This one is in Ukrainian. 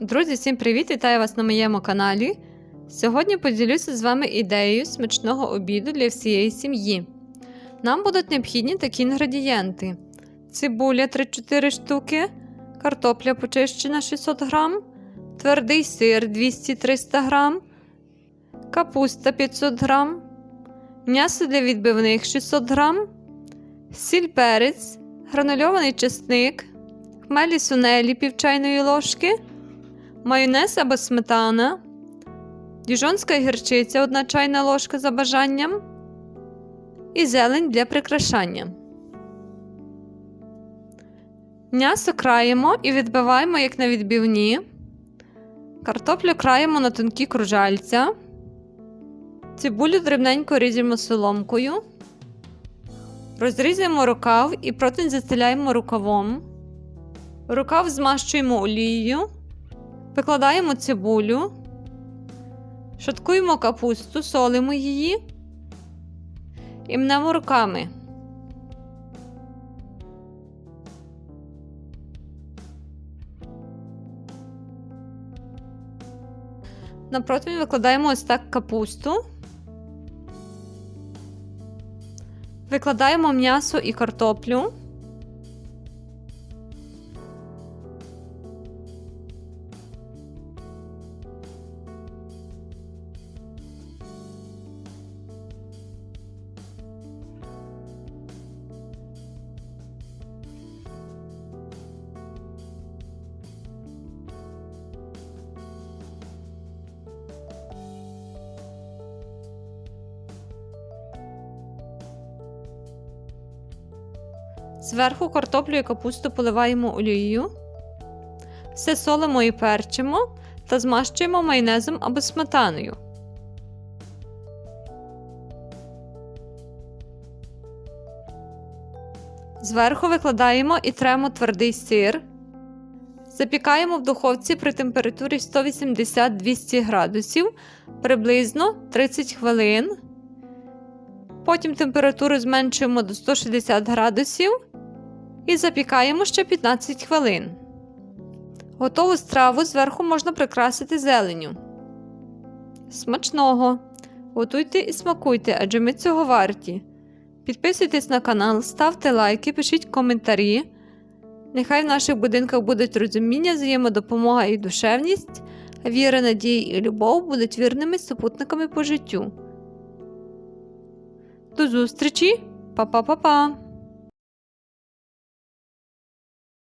Друзі, всім привіт! Вітаю вас на моєму каналі. Сьогодні поділюся з вами ідеєю смачного обіду для всієї сім'ї. Нам будуть необхідні такі інгредієнти: цибуля 3-4 штуки, картопля почищена 600 г, твердий сир 200-300 г, капуста 500 г, м'ясо для відбивних 600 г, сіль перець, гранульований чесник, хмелі сунелі пів чайної ложки майонез або сметана, діжонська гірчиця 1 чайна ложка за бажанням і зелень для прикрашання. М'ясо краємо і відбиваємо як на відбивні. Картоплю краємо на тонкі кружальця. Цибулю дрібненько ріжемо соломкою. Розрізаємо рукав і противень застеляємо рукавом. Рукав змащуємо олією. Викладаємо цибулю, шаткуємо капусту, солимо її і мнемо руками. На противень викладаємо ось так капусту. Викладаємо м'ясо і картоплю. Зверху картоплю і капусту поливаємо олією. Все солимо і перчимо та змащуємо майонезом або сметаною. Зверху викладаємо і тремо твердий сир. Запікаємо в духовці при температурі 180-200 градусів приблизно 30 хвилин. Потім температуру зменшуємо до 160 градусів і запікаємо ще 15 хвилин. Готову страву зверху можна прикрасити зеленю. Смачного! Готуйте і смакуйте, адже ми цього варті. Підписуйтесь на канал, ставте лайки, пишіть коментарі. Нехай в наших будинках будуть розуміння, взаємодопомога і душевність, віра, надія і любов будуть вірними супутниками по життю. До зустрічі, Па-па-па-па!